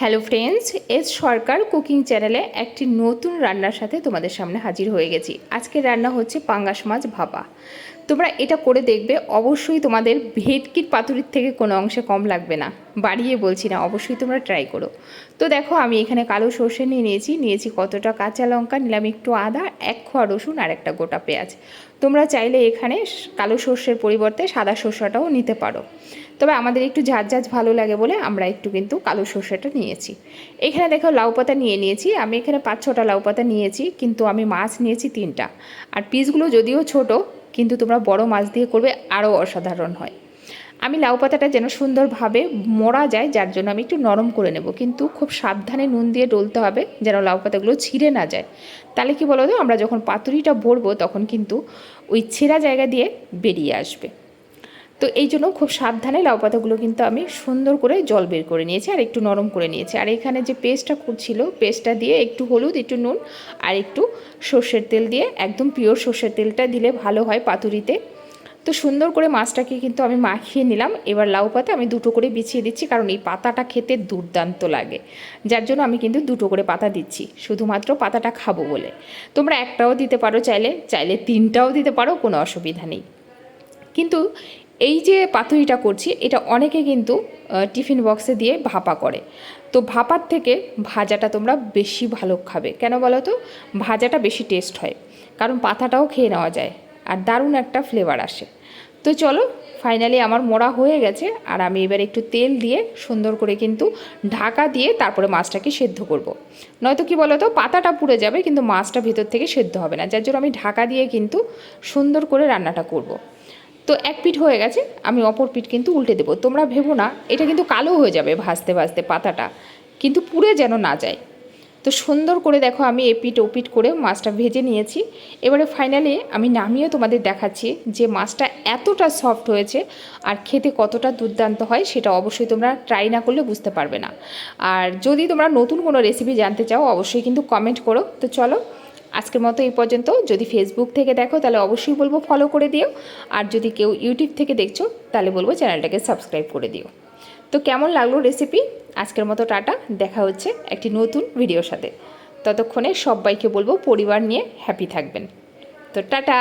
Hello friends, S Sarkar cooking চ্যানেলে একটি নতুন রান্নার সাথে তোমাদের সামনে হাজির হয়ে গেছি। আজকের রান্না হচ্ছে পাঙ্গাস মাছ ভাপা। তোমরা এটা করে দেখবে, অবশ্যই তোমাদের ভেটকির পাতুরির থেকে কোনো অংশে কম লাগবে না। বাড়িয়ে বলছি না, অবশ্যই তোমরা ট্রাই করো। তো দেখো, আমি এখানে কালো সর্ষে নিয়ে নিয়েছি নিয়েছি কতটা কাঁচা লঙ্কা, নিলাম একটু আদা, এক খোয়া রসুন আর একটা গোটা পেঁয়াজ। তোমরা চাইলে এখানে কালো সর্ষের পরিবর্তে সাদা সর্ষেটাও নিতে পারো। তবে আমাদের একটু ঝাঁঝ ঝাঁঝ ভালো লাগে বলে আমরা একটু কিন্তু কালো সর্ষেটা নিয়েছি। এখানে দেখো লাউ পাতা নিয়ে নিয়েছি, আমি এখানে পাঁচ ছটা লাউ পাতা নিয়েছি, কিন্তু আমি মাছ নিয়েছি তিনটা। আর পিসগুলো যদিও ছোট, কিন্তু তোমরা বড় মাছ দিয়ে করবে, আরও অসাধারণ হয়। আমি লাউ পাতাটা যেন সুন্দরভাবে মরা যায়, যার জন্য আমি একটু নরম করে নেব। কিন্তু খুব সাবধানে নুন দিয়ে ডলতে হবে যেন লাউ পাতাগুলো ছিঁড়ে না যায়। তাহলে কি বলো তো, আমরা যখন পাতুরিটা ভরবো তখন কিন্তু ওই ছেঁড়া জায়গা দিয়ে বেরিয়ে আসবে। তো এই জন্য খুব সাবধানে লাউ পাতাগুলো কিন্তু আমি সুন্দর করে জল বের করে নিয়েছি আর একটু নরম করে নিয়েছি। আর এখানে যে পেস্টটা করছিল, পেস্টটা দিয়ে একটু হলুদ, একটু নুন আর একটু সর্ষের তেল দিয়ে, একদম পিওর সর্ষের তেলটা দিলে ভালো হয় পাতুরিতে। তো সুন্দর করে মাছটাকে কিন্তু আমি মাখিয়ে নিলাম। এবার লাউ পাতা আমি দুটো করে বিছিয়ে দিচ্ছি, কারণ এই পাতাটা খেতে দুর্দান্ত লাগে। যার জন্য আমি কিন্তু দুটো করে পাতা দিচ্ছি, শুধুমাত্র পাতাটা খাব বলে। তোমরা একটাও দিতে পারো চাইলে চাইলে তিনটাও দিতে পারো, কোনো অসুবিধা নেই। কিন্তু এই যে পাতুরিটা করছি, এটা অনেকে কিন্তু টিফিন বক্সে দিয়ে ভাপা করে। তো ভাপার থেকে ভাজাটা তোমরা বেশি ভালো খাবে। কেন বলো তো? ভাজাটা বেশি টেস্ট হয়। কারণ পাতাটাও খেয়ে নেওয়া যায়। আর দারুণ একটা ফ্লেভার আসে। তো চলো ফাইনালি আমার মোড়া হয়ে গেছে আর আমি এবার একটু তেল দিয়ে সুন্দর করে কিন্তু ঢাকা দিয়ে তারপরে মাছটাকে সেদ্ধ করব। নয়তো কি বলো তো পাতাটা পুড়ে যাবে কিন্তু মাছটা ভিতর থেকে সেদ্ধ হবে না। যার জন্য আমি ঢাকা দিয়ে কিন্তু সুন্দর করে রান্নাটা করব। তো এক পিঠ হয়ে গেছে, আমি অপর পিঠ কিন্তু উল্টে দেবো। তোমরা ভেবো না, এটা কিন্তু কালো হয়ে যাবে ভাজতে ভাজতে পাতাটা। কিন্তু পুড়ে যেন না যায়। তো সুন্দর করে দেখো আমি এপিট ওপিট করে মাছটা ভেজে নিয়েছি। এবারে ফাইনালি আমি নামিয়ে তোমাদের দেখাচ্ছি যে মাছটা এতটা সফট হয়েছে আর খেতে কতটা দুর্দান্ত হয় সেটা অবশ্যই তোমরা ট্রাই না করলে বুঝতে পারবে না। আর যদি তোমরা নতুন কোনো রেসিপি জানতে চাও, অবশ্যই কিন্তু কমেন্ট করো। তো চলো, আজকের মতো এই পর্যন্ত। যদি ফেসবুক থেকে দেখো, তাহলে অবশ্যই বলব ফলো করে দিও। আর যদি কেউ ইউটিউব থেকে দেখছ, তাহলে বলব চ্যানেলটাকে সাবস্ক্রাইব করে দিও। তো কেমন লাগল রেসিপি আজকের মতো টাটা, দেখা হচ্ছে একটি নতুন ভিডিওর সাথে। ততক্ষণে সবাইকে বলব পরিবার নিয়ে হ্যাপি থাকবেন। তো টাটা!